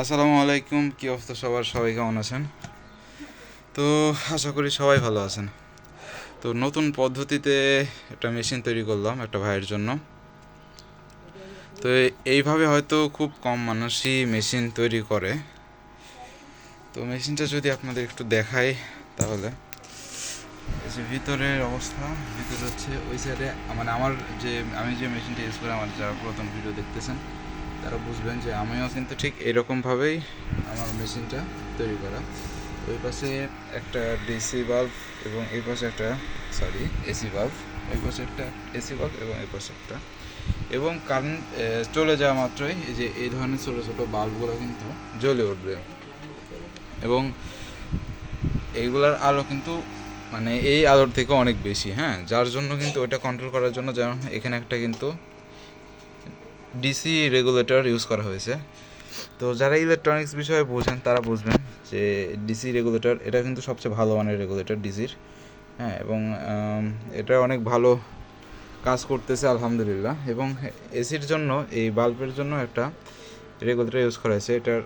আসসালামু আলাইকুম, কি অবস্থা সবার? সবাই কেমন আছেন? তো আশা করি সবাই ভালো আছেন। তো নতুন পদ্ধতিতে একটা মেশিন তৈরি করলাম একটা ভাইয়ের জন্য। তো এইভাবে হয়তো খুব কম মানুষই মেশিন তৈরি করে। তো মেশিনটা যদি আপনাদের একটু দেখাই তাহলে। যে ভিতরের অবস্থা, ভিতরে হচ্ছে ওই সাইডে মানে আমার যে, আমি যে মেশিনটা ইউজ করি, আমার যারা পুরাতন ভিডিও দেখতেছেন তারা বুঝবেন যে আমিও কিন্তু ঠিক এরকমভাবেই আমার মেশিনটা তৈরি করা। ওই পাশে একটা ডিসি বাল্ব এবং এই পাশে একটা সরি এসি বাল্ব ওই পাশে একটা এসি বাল্ব এবং এই পাশে একটা। এবং কারেন্ট চলে যাওয়া মাত্রই যে এই ধরনের ছোটো ছোটো বাল্বগুলো কিন্তু জ্বলে উঠবে। এবং এইগুলার আলো কিন্তু মানে এই আলোর থেকে অনেক বেশি হ্যাঁ? যার জন্য কিন্তু ওটা কন্ট্রোল করার জন্য যেমন এখানে একটা কিন্তু ডিসি রেগুলেটর ইউজ করা হয়েছে। তো যারা ইলেকট্রনিক্স বিষয়ে বোঝেন, তারা বুঝবেন যে ডিসি রেগুলেটর এটা কিন্তু সবচেয়ে ভালো মানের রেগুলেটর ডিসির হ্যাঁ এবং এটা অনেক ভালো কাজ করতেছে, আলহামদুলিল্লাহ। এবং এসির জন্য, এই বাল্বের জন্য একটা রেগুলেটর ইউজ করা হয়েছে। এটার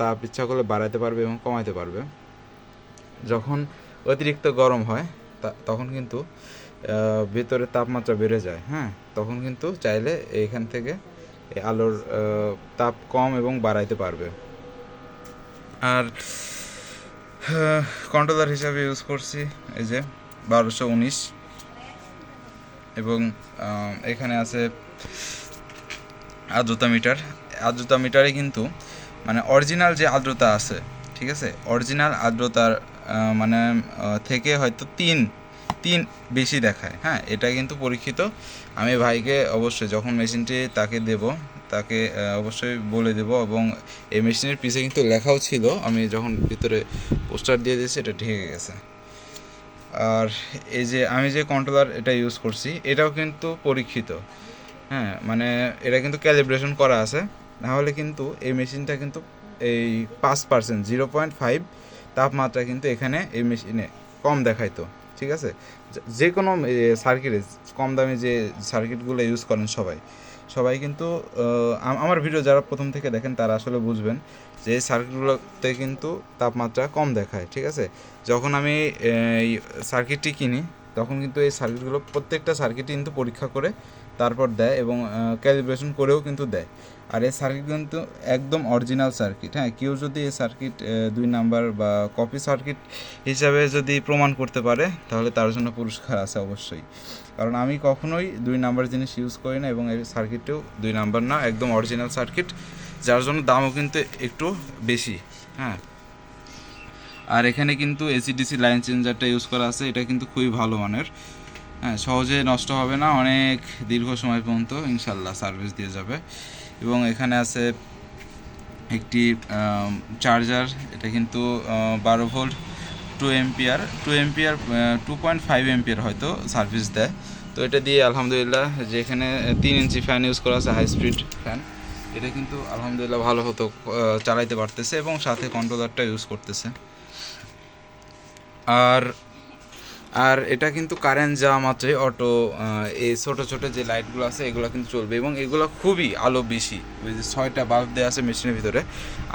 তাপ ইচ্ছা করলে বাড়াতে পারবে এবং কমাতে পারবে। যখন অতিরিক্ত গরম হয় তখন কিন্তু ভেতরে তাপমাত্রা বেড়ে যায়। হ্যাঁ তখন কিন্তু চাইলে এইখান থেকে আলোর তাপ কম এবং বাড়াইতে পারবে। আর কন্ট্রোলার হিসাবে ইউজ করছি, এই যে বারোশো উনিশ। এবং এখানে আছে আর্দ্রতা মিটার। আর্দ্রতা মিটারে কিন্তু মানে অরিজিনাল যে আর্দ্রতা আছে, ঠিক আছে? অরিজিনাল আর্দ্রতার মানে থেকে হয়তো তিন তিন বেশি দেখায় হ্যাঁ? এটা কিন্তু পরীক্ষিত। আমি ভাইকে অবশ্যই, যখন মেশিনটি তাকে দেব, তাকে অবশ্যই বলে দেব এবং এই মেশিনের পিছে কিন্তু লেখাও ছিল। আমি যখন ভিতরে পোস্টার দিয়ে দিয়েছি, এটা ঢেকে গেছে। আর এই যে, আমি যে কন্ট্রোলার এটা ইউজ করছি, এটাও কিন্তু পরীক্ষিত হ্যাঁ? মানে এটা কিন্তু ক্যালিব্রেশন করা আছে। নাহলে কিন্তু এই মেশিনটা কিন্তু এই পাঁচ পার্সেন্ট জিরো পয়েন্ট ফাইভ তাপমাত্রা কিন্তু এখানে এই মেশিনে কম দেখাইতো। ঠিক আছে? যে- কোনো সার্কিটে কম দামে যে সার্কিটগুলো ইউজ করেন সবাই। সবাই কিন্তু আমার ভিডিও যারা প্রথম থেকে দেখেন তারা আসলে বুঝবেন যে সার্কিটগুলোতে কিন্তু তাপমাত্রা কম দেখায়, ঠিক আছে? যখন আমি সার্কিটটি কিনি তখন কিন্তু এই সার্কিটগুলো প্রত্যেকটা সার্কিটই কিন্তু পরীক্ষা করে তারপর দেয় এবং ক্যালিব্রেশন করেও কিন্তু দেয়। আর এই সার্কিট কিন্তু একদম অরিজিনাল সার্কিট হ্যাঁ? কেউ যদি এই সার্কিট দুই নাম্বার বা কপি সার্কিট হিসাবে যদি প্রমাণ করতে পারে, তাহলে তার জন্য পুরস্কার আছে অবশ্যই। কারণ আমি কখনোই দুই নাম্বার জিনিস ইউজ করি না এবং এই সার্কিটেও দুই নাম্বার না, একদম অরিজিনাল সার্কিট, যার জন্য দামও কিন্তু একটু বেশি হ্যাঁ? আর এখানে কিন্তু এসিডিসি লাইন চেঞ্জারটা ইউজ করা আছে, এটা কিন্তু খুবই ভালো মানের। হ্যাঁ সহজে নষ্ট হবে না, অনেক দীর্ঘ সময় পর্যন্ত ইনশাল্লাহ সার্ভিস দিয়ে যাবে। এবং এখানে আছে একটি চার্জার এটা কিন্তু বারো volt two ampere two ampere two point five ampere হয়তো সার্ভিস দেয়। তো এটা দিয়ে আলহামদুলিল্লাহ যে এখানে তিন ইঞ্চি ফ্যান ইউজ করা আছে হাই স্পিড ফ্যান এটা কিন্তু আলহামদুলিল্লাহ ভালো হতো চালাইতে পারতেছে এবং সাথে কন্ট্রোলারটা ইউজ করতেছে। আর আর এটা কিন্তু কারেন্ট যাওয়া মাত্রই অটো এই ছোটো ছোটো যে লাইটগুলো আছে, এগুলো কিন্তু চলবে। এবং এগুলো খুবই আলো বেশি, ওই যে ছয়টা বাল্ব দেওয়া আছে মেশিনের ভিতরে।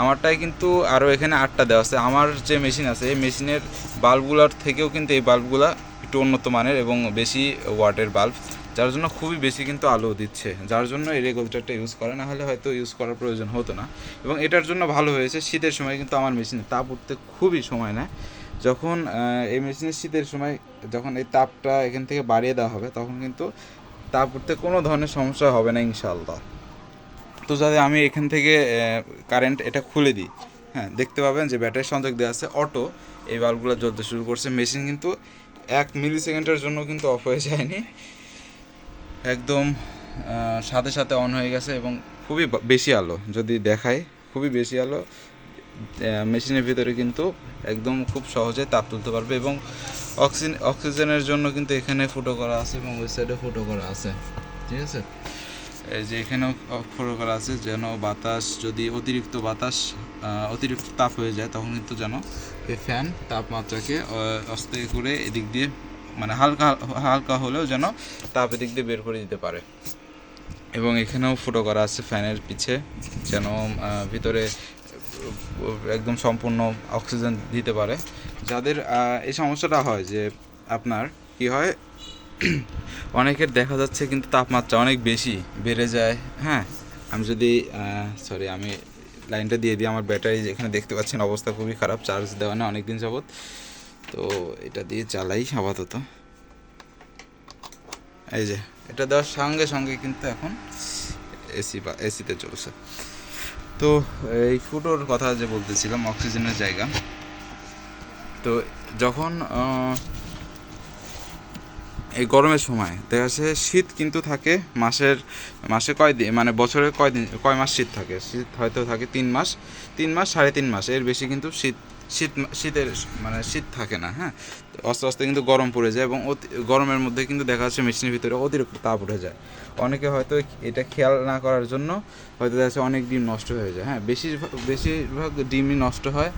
আমারটাই কিন্তু আরও এখানে আটটা দেওয়া আছে। আমার যে মেশিন আছে, এই মেশিনের বাল্বগুলোর থেকেও কিন্তু এই বাল্বগুলো একটু উন্নত মানের এবং বেশি ওয়াটের বাল্ব যার জন্য খুবই বেশি কিন্তু আলো দিচ্ছে। যার জন্য এই রেগুলেটরটা ইউজ করে। না হলে হয়তো ইউজ করার প্রয়োজন হতো না। এবং এটার জন্য ভালো হয়েছে, শীতের সময় কিন্তু আমার মেশিনে তাপ উঠতে খুবই সময় নেয়। যখন এই মেশিনের শীতের সময় যখন এই তাপটা এখান থেকে বাড়িয়ে দেওয়া হবে, তখন কিন্তু তাপ উঠতে কোনো ধরনের সমস্যা হবে না ইনশাআল্লাহ। তো যাতে আমি এখান থেকে কারেন্ট এটা খুলে দিই হ্যাঁ দেখতে পাবেন যে ব্যাটারি সংযোগ দেওয়া আছে অটো এই বাল্বগুলো জ্বলতে শুরু করছে। মেশিন কিন্তু এক মিলি সেকেন্ডের জন্য কিন্তু অফ হয়ে যায়নি। একদম সাথে সাথে অন হয়ে গেছে এবং খুবই বেশি আলো, যদি দেখায় খুবই বেশি আলো। মেশিনের ভিতরে কিন্তু একদম খুব সহজে তাপ তুলতে পারবে এবং অক্সিজেন অক্সিজেনের জন্য কিন্তু এখানে ফুটো করা আছে এবং ওই সাইডে ফুটো করা আছে। ঠিক আছে? এই যে এখানেও ফুটো করা আছে যেন বাতাস, যদি অতিরিক্ত বাতাস অতিরিক্ত তাপ হয়ে যায় তখন কিন্তু যেন এই ফ্যান তাপমাত্রাকে আস্তে করে এদিক দিয়ে মানে হালকা হালকা হলেও যেন তাপ এদিক দিয়ে বের করে দিতে পারে। এবং এখানেও ফুটো করা আছে ফ্যানের পিছে, যেন ভিতরে একদম সম্পূর্ণ অক্সিজেন দিতে পারে। যাদের এই সমস্যাটা হয় যে আপনার কি হয়, অনেকের দেখা যাচ্ছে কিন্তু তাপমাত্রা অনেক বেশি বেড়ে যায়। হ্যাঁ আমি যদি সরি আমি লাইনটা দিয়ে দিই, আমার ব্যাটারি যেখানে দেখতে পাচ্ছেন অবস্থা খুবই খারাপ চার্জ দেওয়া না অনেক দিন যাবত তো এটা দিয়ে চালাই আপাতত। এই যে, এটা দেওয়ার সঙ্গে সঙ্গে কিন্তু এখন এসি বা এসিতে চলছে। তো, এই ফুটোর কথা যে বলতেছিলাম, অক্সিজেনের জায়গা। তো যখন এই গরমের সময়, দেখা যাচ্ছে শীত কিন্তু থাকে মাসের, মাসে কয় দিন মানে বছরে কয় দিন, কয় মাস শীত থাকে? শীত হয়তো থাকে তিন মাস তিন মাস সাড়ে তিন মাস, এর বেশি কিন্তু শীত শীত শীতের মানে শীত থাকে না হ্যাঁ? আস্তে আস্তে কিন্তু গরম পড়ে যায় এবং অতি- গরমের মধ্যে কিন্তু দেখা যাচ্ছে মেশিনের ভিতরে অতিরিক্ত তাপ উঠে যায়। অনেকে হয়তো এটা খেয়াল না করার জন্য হয়তো দেখা যাচ্ছে অনেক ডিম নষ্ট হয়ে যায় হ্যাঁ? বেশিরভাগ বেশিরভাগ ডিমই নষ্ট হয়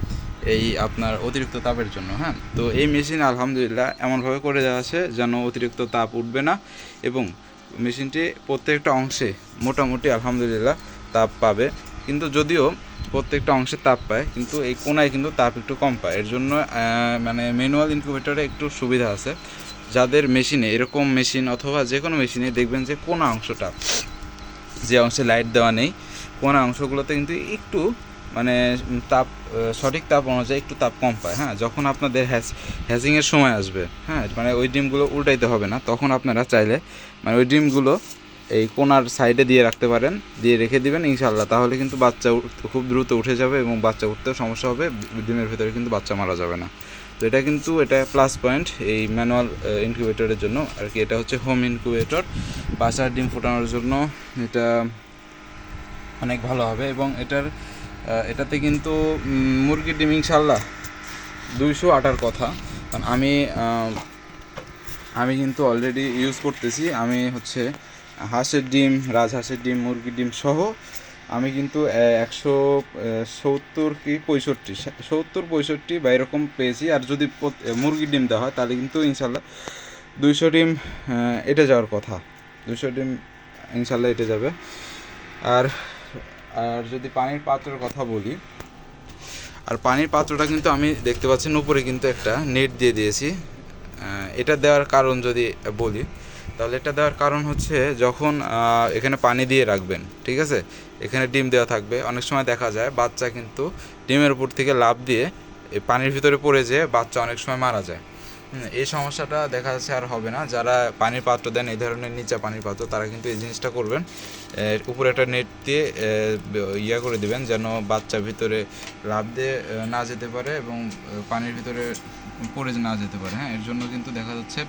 এই আপনার অতিরিক্ত তাপের জন্য হ্যাঁ? তো এই মেশিন আলহামদুলিল্লাহ এমনভাবে করে দেওয়া আছে যেন অতিরিক্ত তাপ উঠবে না এবং মেশিনটি প্রত্যেকটা অংশে মোটামুটি আলহামদুলিল্লাহ তাপ পাবে। কিন্তু যদিও প্রত্যেকটা অংশে তাপ পায়, কিন্তু এই কোনায় কিন্তু তাপ একটু কম পায়। এর জন্য মানে ম্যানুয়াল ইনকিউবেটরে একটু সুবিধা আছে। যাদের মেশিনে এরকম মেশিন অথবা যে কোনো মেশিনে দেখবেন যে কোনা অংশটা, যে অংশে লাইট দেওয়া নেই, কোনা অংশগুলোতে কিন্তু একটু মানে তাপ সঠিক তাপ অনুযায়ী একটু তাপ কম পায়। হ্যাঁ যখন আপনাদের হ্যাচ হ্যাচিংয়ের সময় আসবে হ্যাঁ মানে ওই ডিমগুলো উল্টাইতে হবে না, তখন আপনারা চাইলে মানে ওই ডিমগুলো এই কোনার সাইডে দিয়ে রাখতে পারেন, দিয়ে রেখে দিবেন ইনশাল্লাহ তাহলে কিন্তু বাচ্চা খুব দ্রুত উঠে যাবে এবং বাচ্চা উঠতেও সমস্যা হবে ডিমের ভিতরে কিন্তু বাচ্চা মারা যাবে না। তো এটা কিন্তু এটা প্লাস পয়েন্ট এই ম্যানুয়াল ইনকিউবেটরের জন্য। আর কি এটা হচ্ছে হোম ইনকিউবেটর বাসার ডিম ফোটানোর জন্য এটা অনেক ভালো হবে এবং এটার এটাতে কিন্তু মুরগির ডিম ইনশাল্লাহ দুইশো আটার কথা। কারণ আমি আমি কিন্তু অলরেডি ইউজ করতেছি। আমি হচ্ছে হাঁসের ডিম, রাজহাঁসের ডিম, মুরগির ডিম সহ আমি কিন্তু একশো সত্তর কি পঁয়ষট্টি সত্তর, পঁয়ষট্টি বা এরকম পেয়েছি। আর যদি মুরগির ডিম দেওয়া হয়, তাহলে কিন্তু ইনশাল্লাহ দুইশো ডিম এটা যাওয়ার কথা। দুইশো ডিম ইনশাল্লাহ এটা যাবে। আর আর যদি পানির পাত্রের কথা বলি, আর পানির পাত্রটা কিন্তু আমি দেখতে পাচ্ছেন উপরে কিন্তু একটা নেট দিয়ে দিয়েছি। এটা দেওয়ার কারণ যদি বলি তাহলে এটা দেওয়ার কারণ হচ্ছে যখন এখানে পানি দিয়ে রাখবেন, ঠিক আছে? এখানে ডিম দেওয়া থাকবে। অনেক সময় দেখা যায় বাচ্চা কিন্তু ডিমের উপর থেকে লাফ দিয়ে এই পানির ভিতরে পড়ে যেয়ে বাচ্চা অনেক সময় মারা যায়। এই সমস্যাটা দেখা যাচ্ছে আর হবে না। যারা পানির পাত্র দেন, এই ধরনের নিচা পানির পাত্র, তারা কিন্তু এই জিনিসটা করবেন। উপরে একটা নেট দিয়ে ইয়া করে দিবেন যেন বাচ্চা ভিতরে লাভ দিয়ে না যেতে পারে এবং পানির ভিতরে পড়ে না যেতে পারে। হ্যাঁ এর জন্য কিন্তু দেখা যাচ্ছে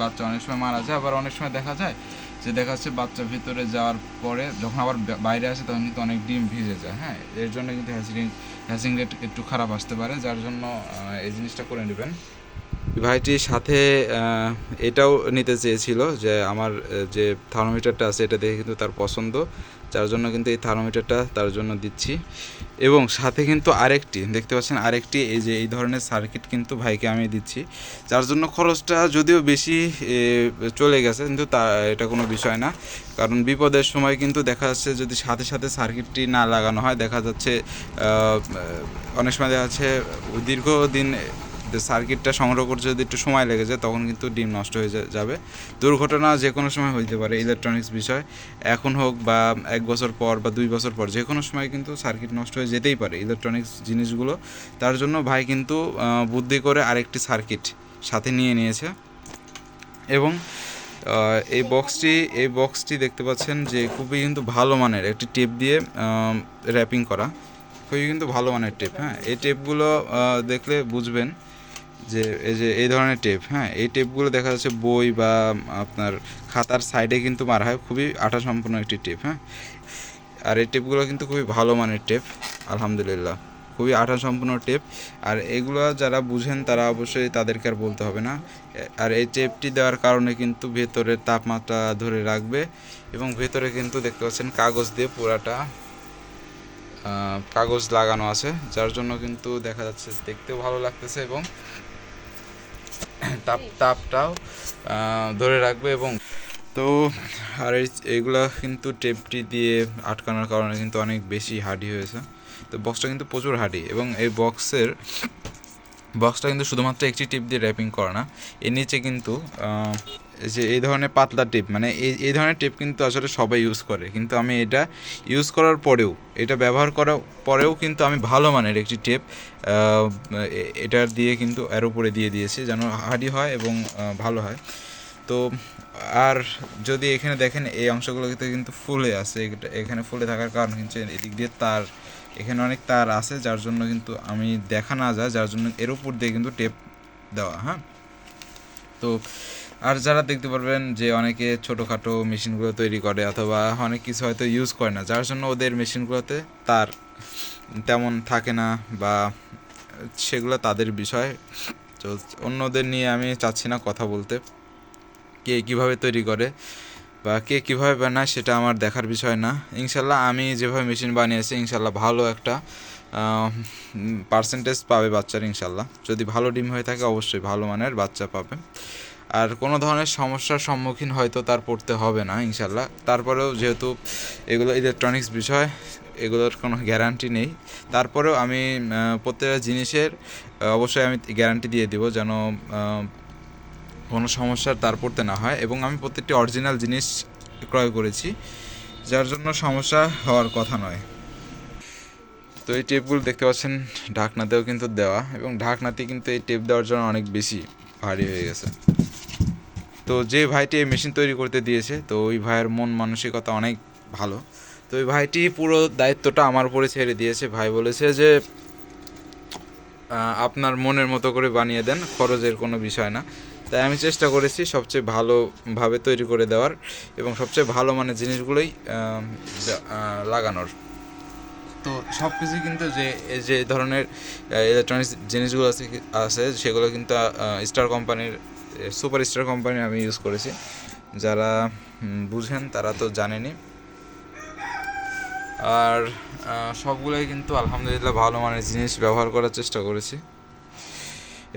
বাচ্চা অনেক সময় মারা যায়, আবার অনেক সময় দেখা যায় যে দেখা যাচ্ছে বাচ্চা ভিতরে যাওয়ার পরে যখন আবার বাইরে আসে তখন কিন্তু অনেক ডিম ভিজে যায় হ্যাঁ? এর জন্য কিন্তু হ্যাচিং হ্যাচিং রেট একটু খারাপ আসতে পারে, যার জন্য এই জিনিসটা করে নেবেন। ভাইটির সাথে এটাও নিতে চেয়েছিল যে আমার যে থার্মোমিটারটা আছে এটা দেখে কিন্তু তার পছন্দ। যার জন্য কিন্তু এই থার্মোমিটারটা তার জন্য দিচ্ছি। এবং সাথে কিন্তু আরেকটি, দেখতে পাচ্ছেন আরেকটি, এই যে এই ধরনের সার্কিট কিন্তু ভাইকে আমি দিচ্ছি। যার জন্য খরচটা যদিও বেশি চলে গেছে, কিন্তু তা, এটা কোনো বিষয় না। কারণ বিপদের সময় কিন্তু দেখা যাচ্ছে যদি সাথে সাথে সার্কিটটি না লাগানো হয়, দেখা যাচ্ছে অনেক সময় দেখা যাচ্ছে দীর্ঘদিন সার্কিটটা সংগ্রহ করতে যদি একটু সময় লেগে যায়, তখন কিন্তু ডিম নষ্ট হয়ে যাবে। দুর্ঘটনা যে কোনো সময় হইতে পারে ইলেকট্রনিক্স বিষয়। এখন হোক বা এক বছর পর বা দুই বছর পর, যে কোনো সময় কিন্তু সার্কিট নষ্ট হয়ে যেতেই পারে ইলেকট্রনিক্স জিনিসগুলো। তার জন্য ভাই কিন্তু বুদ্ধি করে আরেকটি সার্কিট সাথে নিয়ে নিয়েছে। এবং এই বক্সটি এই বক্সটি দেখতে পাচ্ছেন যে খুবই কিন্তু ভালো মানের একটি টেপ দিয়ে র্যাপিং করা। খুবই কিন্তু ভালো মানের টেপ হ্যাঁ। এই টেপগুলো দেখলে বুঝবেন যে, এই যে, এই ধরনের টেপ হ্যাঁ? এই টেপগুলো দেখা যাচ্ছে বই বা আপনার খাতার সাইডে কিন্তু মারা হয়। খুবই আঠা সম্পন্ন একটি টেপ হ্যাঁ? আর এই টেপগুলো কিন্তু খুবই ভালো মানের টেপ আলহামদুলিল্লাহ। খুবই আঠা সম্পূর্ণ টেপ আর এগুলো যারা বুঝেন, তারা অবশ্যই তাদেরকে আর বলতে হবে না। আর এই টেপটি দেওয়ার কারণে কিন্তু ভেতরের তাপমাত্রা ধরে রাখবে এবং ভেতরে কিন্তু দেখতে পাচ্ছেন কাগজ দিয়ে পুরাটা কাগজ লাগানো আছে, যার জন্য কিন্তু দেখা যাচ্ছে দেখতেও ভালো লাগতেছে এবং তাপ, তাপটাও ধরে রাখবে এবং তো আর এই এইগুলা কিন্তু টেপটি দিয়ে আটকানোর কারণে কিন্তু অনেক বেশি হার্ডি হয়েছে। তো বক্সটা কিন্তু প্রচুর হার্ডি এবং এই বক্সের বক্সটা কিন্তু শুধুমাত্র একটি টিপ দিয়ে র্যাপিং করা না, এর নিচে কিন্তু যে এই ধরনের পাতলা টিপ মানে এই এই ধরনের টিপ কিন্তু আসলে সবাই ইউজ করে। কিন্তু আমি এটা ইউজ করার পরেও, এটা ব্যবহার করার পরেও কিন্তু আমি ভালো মানের একটি টেপ এটার দিয়ে কিন্তু এর উপরে দিয়ে দিয়েছি যেন হার্ডি হয় এবং ভালো হয়। তো আর যদি এখানে দেখেন, এই অংশগুলোতে কিন্তু ফুলে আছে এখানে ফুলে থাকার কারণ কিন্তু এদিক দিয়ে তার, এখানে অনেক তার আছে, যার জন্য কিন্তু আমি দেখা না যায়, যার জন্য এর উপর দিয়ে কিন্তু টেপ দেওয়া হ্যাঁ? তো আর যারা দেখতে পারবেন যে অনেকে ছোটোখাটো মেশিনগুলো তৈরি করে অথবা অনেক কিছু হয়তো ইউজ করে না, যার জন্য ওদের মেশিনগুলোতে তার তেমন থাকে না বা সেগুলো তাদের বিষয়। তো অন্যদের নিয়ে আমি চাচ্ছি না কথা বলতে। কে কীভাবে তৈরি করে বা কে কীভাবে বানায় সেটা আমার দেখার বিষয় না। ইনশাল্লাহ আমি যেভাবে মেশিন বানিয়েছি, ইনশাল্লাহ ভালো একটা পার্সেন্টেজ পাবে বাচ্চার ইনশাল্লাহ। যদি ভালো ডিম হয়ে থাকে, অবশ্যই ভালো মানের বাচ্চা পাবে। আর কোনো ধরনের সমস্যার সম্মুখীন হয়তো তার পড়তে হবে না, ইনশাল্লাহ। তারপরেও যেহেতু এগুলো ইলেকট্রনিক্স বিষয়, এগুলোর কোনো গ্যারান্টি নেই। তারপরেও আমি প্রত্যেকটা জিনিসের অবশ্যই আমি গ্যারান্টি দিয়ে দিব যেন কোনো সমস্যার তার পড়তে না হয় এবং আমি প্রত্যেকটি অরিজিনাল জিনিস ক্রয় করেছি, যার জন্য সমস্যা হওয়ার কথা নয়। তো এই টেপগুলো দেখতে পাচ্ছেন, ঢাকনাতেও কিন্তু দেওয়া এবং ঢাকনাতে কিন্তু এই টেপ দেওয়ার জন্য অনেক বেশি ভারী হয়ে গেছে। তো যে ভাইটি এই মেশিন তৈরি করতে দিয়েছে, তো ওই ভাইয়ের মন মানসিকতা অনেক ভালো। তো ওই ভাইটি পুরো দায়িত্বটা আমার উপরে ছেড়ে দিয়েছে। ভাই বলেছে যে আপনার মনের মতো করে বানিয়ে দেন, খরচের কোনো বিষয় না। তাই আমি চেষ্টা করেছি সবচেয়ে ভালোভাবে তৈরি করে দেওয়ার এবং সবচেয়ে ভালো মানে জিনিসগুলোই লাগানোর। তো সব কিছু কিন্তু যে যে ধরনের ইলেকট্রনিক্স জিনিসগুলো আছে আছে, সেগুলো কিন্তু স্টার কোম্পানির সুপার স্টার কোম্পানি আমি ইউজ করেছি। যারা বুঝেন, তারা তো জানেনই আর সবগুলোই কিন্তু আলহামদুলিল্লাহ ভালো মানের জিনিস ব্যবহার করার চেষ্টা করেছি।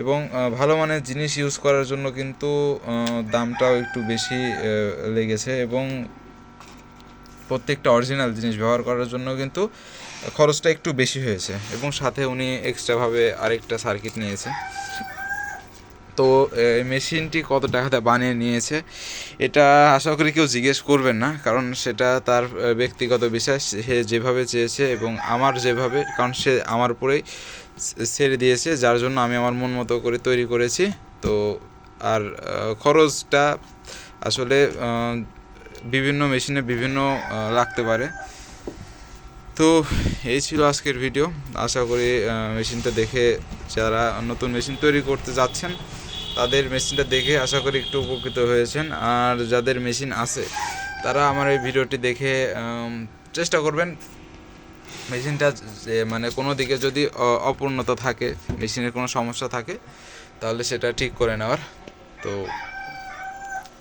এবং ভালো মানের জিনিস ইউজ করার জন্য কিন্তু দামটাও একটু বেশি লেগেছে এবং প্রত্যেকটা অরিজিনাল জিনিস ব্যবহার করার জন্য কিন্তু খরচটা একটু বেশি হয়েছে। এবং সাথে উনি এক্সট্রাভাবে আরেকটা সার্কিট নিয়েছে। তো মেশিনটি কত টাকাতে বানিয়ে নিয়েছে? এটা আশা করি কেউ জিজ্ঞেস করবেন না, কারণ সেটা তার ব্যক্তিগত বিষয়। সে যেভাবে চেয়েছে এবং আমার যেভাবে, কারণ সে আমার উপরেই ছেড়ে দিয়েছে, যার জন্য আমি আমার মন মতো করে তৈরি করেছি। তো, আর খরচটা আসলে বিভিন্ন মেশিনে বিভিন্ন লাগতে পারে। তো, এই ছিল আজকের ভিডিও। আশা করি মেশিনটা দেখে যারা নতুন মেশিন তৈরি করতে যাচ্ছেন তাদের মেশিনটা দেখে আশা করি একটু উপকৃত হয়েছেন। আর যাদের মেশিন আছে, তারা আমার এই ভিডিওটি দেখে চেষ্টা করবেন মেশিনটা মানে কোনো দিকে যদি অপূর্ণতা থাকে, মেশিনের কোনো সমস্যা থাকে, তাহলে সেটা ঠিক করে নেওয়ার। তো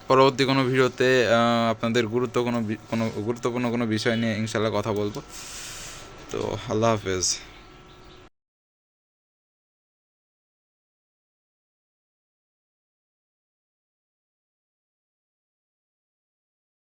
পরবর্তী কোনো ভিডিওতে আপনাদের গুরুত্ব কোনো কোনো গুরুত্বপূর্ণ কোনো বিষয় নিয়ে ইনশাল্লাহ কথা বলব। তো আল্লাহ হাফেজ।